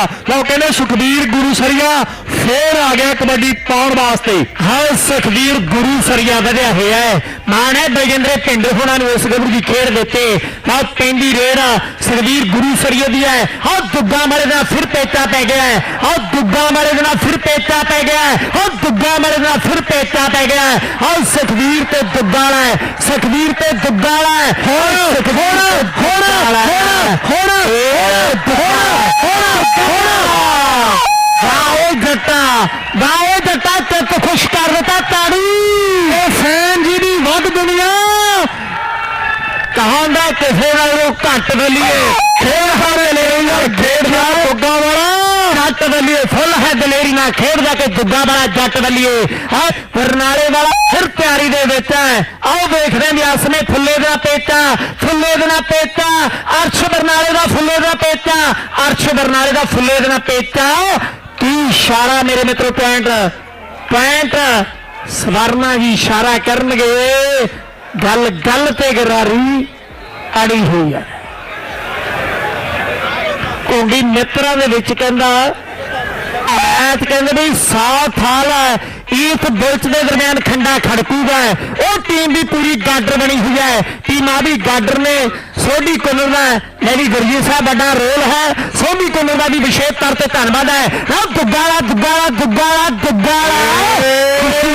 ਲਓ ਕਹਿੰਦੇ ਸੁਖਬੀਰ ਗੁਰੂ ਸਰੀਆ ਫੇਰ ਆ ਗਿਆ ਕਬੱਡੀ ਪਾਉਣ ਵਾਸਤੇ। ਹਾਂ ਸੁਖਵੀਰ ਗੁਰੂ ਸਰੀਆ ਵਧਿਆ ਹੋਇਆ ਹੈ। ਮਾਣ ਹੈ ਬਲਜਿੰਦਰੇ ਪਿੰਡ ਹੋਣਾ ਨੂੰ ਇਸ ਗੱਭਰੂ ਦੀ ਖੇਡ ਦਿੱਤੇ ਹਾਂ ਪੈਂਦੀ ਰੇਡ ਸੁਖਵੀਰ ਗੁਰੂ ਸਰੀਆ ਦੀ ਹੈ। ਹਾਂ ਦੁੱਗਾ ਵਾਲੇ ਦਾ ਫਿਰ ਪੇਚਾ ਪੈ ਗਿਆ ਹੈ। ਹਾਂ ਦੁੱਗਾ ਵਾਲੇ ਦਾ ਫਿਰ ਪੇਚਾ ਪੈ ਗਿਆ ਹੈ। ਹਾਂ ਦੁੱਗਾ ਵਾਲੇ ਦਾ ਫਿਰ ਪੇਚਾ ਪੈ ਗਿਆ ਹੈ। ਹਾਂ ਸੁਖਵੀਰ ਤੇ ਦੁੱਗਾ ਵਾਲਾ ਹੈ। ਸੁਖਵੀਰ ਤੇ ਦੁੱਗਾ ਵਾਲਾ ਹੈ। ਹੁਣ ਹੁਣ ਹੁਣ ਹੁਣ ਹੁਣ ਗਾਓ ਜੱਟਾ ਗਾਓ ਜੱਟਾ ਚੱਕ ਖੁਸ਼ ਕਰ ਦਿੱਤਾ ਤਾੜੀ ਇਹ ਫੈਨ ਜੀ ਦੀ ਵੱਧ ਦੁਨੀਆ ਕਹਾਂਦਾ ਕਿਸੇ ਨਾਲੋਂ ਘੱਟ ਦਲੀਏ ਖੇਡ ਸਾਰੇ ਲੈ ਯਾਰ ਖੇਡ ਦੁੱਗਾ ਵਾਲਾ। ਜੱਟ ਦਲੀਏ ਫੁੱਲ ਹੈ ਦਲੇਰੀ ਨਾਲ ਖੇਡਦਾ ਕਿ ਦੁੱਗਾ ਵਾਲਾ, ਜੱਟ ਦਲੀਏ ਆ ਬਰਨਾਲੇ ਵਾਲਾ ਫਿਰ ਤਿਆਰੀ ਦੇ ਵਿੱਚ ਹੈ। ਆਓ ਵੇਖਦੇ ਹਾਂ ਅਸਮੇ ਫੁੱਲੇ ਦਾ ਪੇਚਾ, ਫੁੱਲੇ ਦੇ ਪੇਚਾ। ਅਰਸ਼ ਬਰਨਾਲੇ ਦਾ ਫੁੱਲੇ ਦਾ ਪੇਚਾ। ਅਰਸ਼ ਬਰਨਾਲੇ ਦਾ ਫੁੱਲੇ ਦੇ ਨਾਲ ਪੇਚਾ। ਕੀ ਇਸ਼ਾਰਾ ਮੇਰੇ ਮਿੱਤਰੋ ਪੁਆਇੰਟ ਪੁਆਇੰਟ ਸਵਰਨਾ ਜੀ ਇਸ਼ਾਰਾ ਕਰਨਗੇ। ਗੱਲ ਗੱਲ ਤੇ ਗਰਾਰੀ। ਅੜੀ ਹੋਈ ਹੈ ਕੋਂਡੀ ਮਿੱਤਰਾਂ ਦੇ ਵਿੱਚ ਕਹਿੰਦਾ, ਐਤ ਕਹਿੰਦੇ ਵੀ ਸਾਥ ਹਾਲ ਹੈ ਇਸ ਬੁਲਚ ਦੇ ਦਰਮਿਆਨ ਖੰਡਾ ਖੜਕੂਗਾ। ਉਹ ਟੀਮ ਵੀ ਪੂਰੀ ਗਾਡਰ ਬਣੀ ਹੋਈ ਹੈ ਟੀਮਾਂ ਵੀ ਗਾਡਰ ਨੇ। ਸੋਢੀ ਕੁੱਲਰ ਦਾ ਲੈਵੀ ਗੁਰਜੀਤ ਸਾਹਿਬ ਵੱਡਾ ਰੋਲ ਹੈ। ਸੋਢੀ ਕੁੱਲਰ ਦਾ ਵੀ ਵਿਸ਼ੇਸ਼ ਤੌਰ ਤੇ ਧੰਨਵਾਦ ਹੈ। ਨਾ ਦੁੱਗਾਲਾ ਦੁੱਗਾਲਾ ਦੁੱਗਾਲਾ ਦੁੱਗਾਲਾ ਖੁਸ਼ੀ।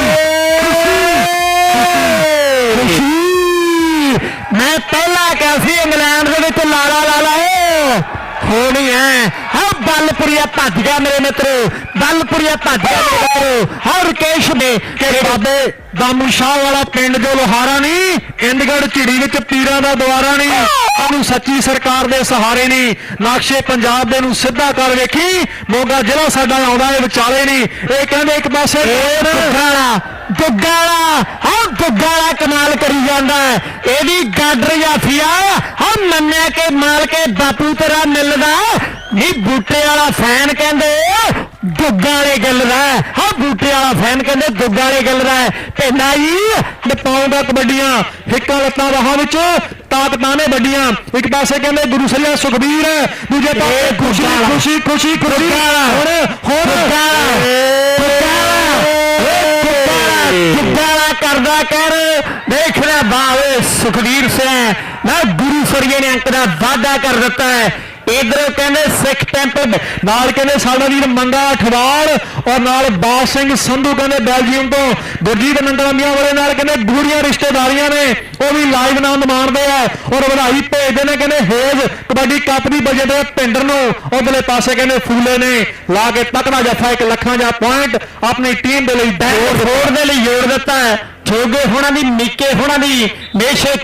ਪਹਿਲਾਂ ਸੀ ਇੰਗਲੈਂਡ ਦੇ ਵਿੱਚ, ਲਾਲਾ ਲਾਲਾ ਏ ਹੋਣੀ ਹੈ ਹਾਂ, ਬਲਪੁਰੀਆ ਭੱਜ ਗਿਆ ਮੇਰੇ ਮਿੱਤਰੋ, ਬਲਪੁਰੀਆ ਭੱਜ ਗਿਆ ਮੇਰੇ ਮਿੱਤਰੋ। ਹਾਂ, ਰਕੇਸ਼ ਨੇ ਕਿ ਬਾਬੇ ਦਾਮੂ ਸ਼ਾਹ ਵਾਲਾ ਪਿੰਡ ਜੋ ਲੋਹਾਰਾ ਨਹੀਂ ਇੰਦਗੜ ਝਿੜੀ ਵਿੱਚ ਪੀਰਾਂ ਦਾ ਦੁਆਰਾ ਨਹੀਂ। ਸੱਚੀ ਸਰਕਾਰ ਦੇ ਸਹਾਰੇ ਨਹੀਂ। ਨਕਸ਼ੇ ਪੰਜਾਬ ਦੇ ਨੂੰ ਸਿੱਧਾ ਕਰ ਵੇਖੀ। ਮੋਗਾ ਜ਼ਿਲ੍ਹਾ ਸਾਡਾ ਆਉਂਦਾ ਇਹ ਵਿਚਾਲੇ ਨਹੀਂ। ਇਹ ਕਹਿੰਦੇ ਇੱਕ ਪਾਸੇ ਦੁੱਗਾਲਾ। ਦੁੱਗਾਲਾ। ਹਾਂ ਦੁੱਗਾਲਾ ਕਮਾਲ ਕਰੀ ਜਾਂਦਾ। ਇਹਦੀ ਗਾਡਰ ਜਾਫੀਆ ਹਾਂ ਮੰਨਿਆ ਕਿ ਮਾਲ ਕੇ ਬਾਪੂ ਤੇਰਾ ਮਿਲਦਾ। ਨਹੀਂ ਬੂਟੇ ਵਾਲਾ ਫੈਨ ਕਹਿੰਦੇ। ਦੁੱਗਾ ਵਾਲੇ ਗੱਲ ਦਾ ਹੈ। ਬੂਟੇ ਵਾਲਾ ਫੈਨ ਕਹਿੰਦੇ ਦੁੱਗਾ ਵਾਲੇ ਗੱਲ ਦਾ। ਤੇ ਨਾਈ ਨਪਾਉਂਦਾ ਕਬੱਡੀਆਂ ਹਿੱਕਾਂ ਲੱਤਾਂ ਬਾਹਾਂ ਵਿੱਚ ਤਾਕਤਾਂ ਨੇ ਵੱਡੀਆਂ। ਇੱਕ ਪਾਸੇ ਕਹਿੰਦੇ ਗੁਰੂ ਸਰੀਆ ਸੁਖਬੀਰ ਦੂਜੇ ਪਾਸੇ ਖੁਸ਼ੀ। ਖੁਸ਼ੀ ਖੁਸ਼ੀ ਖੁਸ਼ੀ। ਹੁਣ ਹੁਣ ਦੁੱਗਾਲਾ ਕਰਦਾ ਕਰ। ਦੇਖ ਲੈ ਬਾਵੇ ਸੁਖਵੀਰ ਸਿੰਘ। ਨਾ ਗੁਰੂ ਸਰੀਏ ਨੇ ਅੰਕ ਦਾ ਵਾਅਦਾ ਕਰ ਦਿੱਤਾ ਹੈ। ਇਧਰੋਂ ਕਹਿੰਦੇ ਸਿੱਖ ਟੈਂਪਲ ਨਾਲ ਕਹਿੰਦੇ ਸਾਡਾ ਵੀਰ ਮੰਗਾ ਅਠਵਾਲ ਔਰ ਨਾਲ ਬਾਦ ਸਿੰਘ ਸੰਧੂ ਕਹਿੰਦੇ ਬੈਲਜੀਅਮ ਤੋਂ ਗੁਰਜੀਤ ਨੰਗਲ ਮੀਆਂ ਵਾਲੇ ਨਾਲ ਕਹਿੰਦੇ ਗੂੜੀਆਂ ਰਿਸ਼ਤੇਦਾਰੀਆਂ ਨੇ ਉਹ ਵੀ ਲਾਈਵ ਆਨੰਦ ਮਾਣਦੇ ਆ ਔਰ ਵਧਾਈ ਭੇਜਦੇ ਨੇ ਕਹਿੰਦੇ ਹੇਜ਼ ਕਬੱਡੀ ਕੱਪ ਦੀ ਬਜਟ ਦੇ ਪਿੰਡ ਨੂੰ ਉਧਰਲੇ ਪਾਸੇ ਕਹਿੰਦੇ ਫੂਲੇ ਨੇ ਲਾ ਕੇ ਤਕੜਾ ਜੱਫਾ ਇੱਕ ਲੱਖਾਂ ਦਾ ਪੁਆਇੰਟ ਆਪਣੀ ਟੀਮ ਦੇ ਲਈ ਬੈਂਕ ਜੋੜ ਫੋੜ ਦੇ ਲਈ ਜੋੜ ਦਿੱਤਾ ਹੈ। ਜੋਗੇ ਹੋਣਾ ਦੀ ਮੀਕੇ ਹੋਣਾ ਦੀ ਮੇਸ਼ੇ